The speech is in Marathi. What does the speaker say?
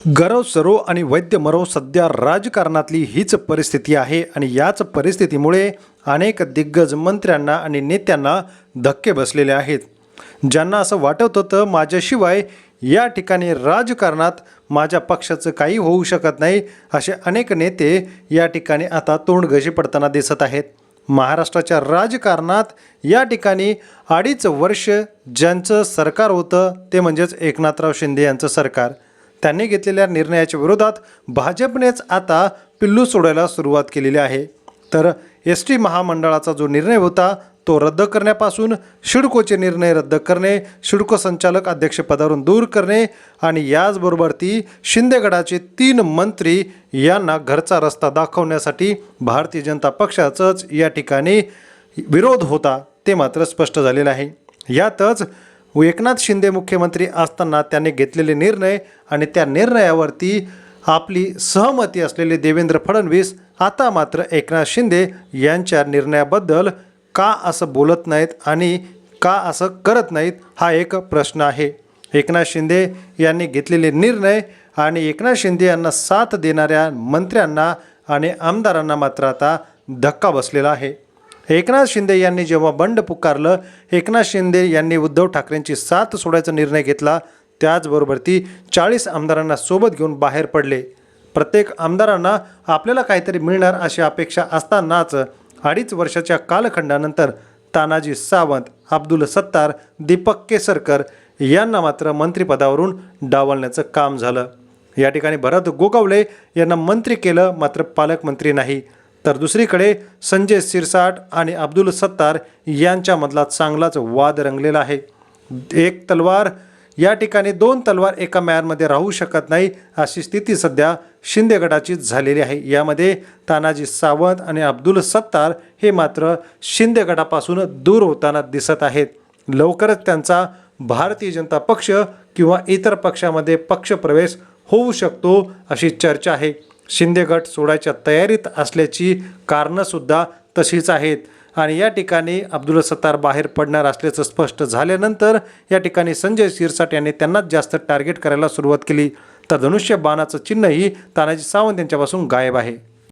गरव सरो आणि वैद्य मरो सध्या राजकारणातली हीच परिस्थिती आहे आणि याच परिस्थितीमुळे अनेक दिग्गज मंत्र्यांना आणि नेत्यांना धक्के बसलेले आहेत. ज्यांना असं वाटत होतं माझ्याशिवाय या ठिकाणी राजकारणात माझ्या पक्षाचं काही होऊ शकत नाही असे अनेक नेते या ठिकाणी आता तोंडघशी पडताना दिसत आहेत. महाराष्ट्राच्या राजकारणात या ठिकाणी अडीच वर्ष ज्यांचं सरकार होतं ते म्हणजेच एकनाथराव शिंदे यांचं सरकार. त्यांनी घेतलेल्या निर्णयाच्या विरोधात भाजपनेच आता पिल्लू सोडायला सुरुवात केलेली आहे. तर एस टी महामंडळाचा जो निर्णय होता तो रद्द करण्यापासून शिडकोचे निर्णय रद्द करणे शिडको संचालक अध्यक्षपदावरून दूर करणे आणि याचबरोबर ती शिंदेगडाचे तीन मंत्री यांना घरचा रस्ता दाखवण्यासाठी भारतीय जनता पक्षाचंच या ठिकाणी विरोध होता ते मात्र स्पष्ट झालेलं आहे. यातच एकनाथ शिंदे मुख्यमंत्री असताना त्यांनी घेतलेले निर्णय आणि त्या निर्णयावरती आपली सहमती असलेले देवेंद्र फडणवीस आता मात्र एकनाथ शिंदे यांच्या निर्णयाबद्दल का असं बोलत नाहीत आणि का असं करत नाहीत हा एक प्रश्न आहे. एकनाथ शिंदे यांनी घेतलेले निर्णय आणि एकनाथ शिंदे यांना साथ देणाऱ्या मंत्र्यांना आणि आमदारांना मात्र आता धक्का बसलेला आहे. एकनाथ शिंदे यांनी जेव्हा बंड पुकारलं एकनाथ शिंदे यांनी उद्धव ठाकरेंची साथ सोडायचा निर्णय घेतला त्याचबरोबर ती चाळीस आमदारांना सोबत घेऊन बाहेर पडले. प्रत्येक आमदारांना आपल्याला काहीतरी मिळणार अशी अपेक्षा असतानाच अडीच वर्षाच्या कालखंडानंतर तानाजी सावंत अब्दुल सत्तार दीपक केसरकर यांना मात्र मंत्रिपदावरून डावलण्याचं काम झालं. या ठिकाणी भरत गोगावले यांना मंत्री केलं मात्र पालकमंत्री नाही. तर दुसरीकडे संजय सिरसाट आणि अब्दुल सत्तार यांच्यामधला चांगलाच वाद रंगलेला आहे. एक तलवार या ठिकाणी दोन तलवार एका मॅनमध्ये राहू शकत नाही अशी स्थिती सध्या शिंदे गटाची झालेली आहे. यामध्ये तानाजी सावंत आणि अब्दुल सत्तार हे मात्र शिंदे गटापासून दूर होताना दिसत आहेत. लवकरच त्यांचा भारतीय जनता पक्ष किंवा इतर पक्षामध्ये पक्षप्रवेश होऊ शकतो अशी चर्चा आहे. शिंदे गट सोडायच्या तयारीत असल्याची कारणंसुद्धा तशीच आहेत. आणि या ठिकाणी अब्दुल सत्तार बाहेर पडणार असल्याचं स्पष्ट झाल्यानंतर या ठिकाणी संजय शिरसाट यांनी त्यांनाच जास्त टार्गेट करायला सुरुवात केली. तर धनुष्य बाणाचं चिन्हही तानाजी सावंत यांच्यापासून गायब आहे.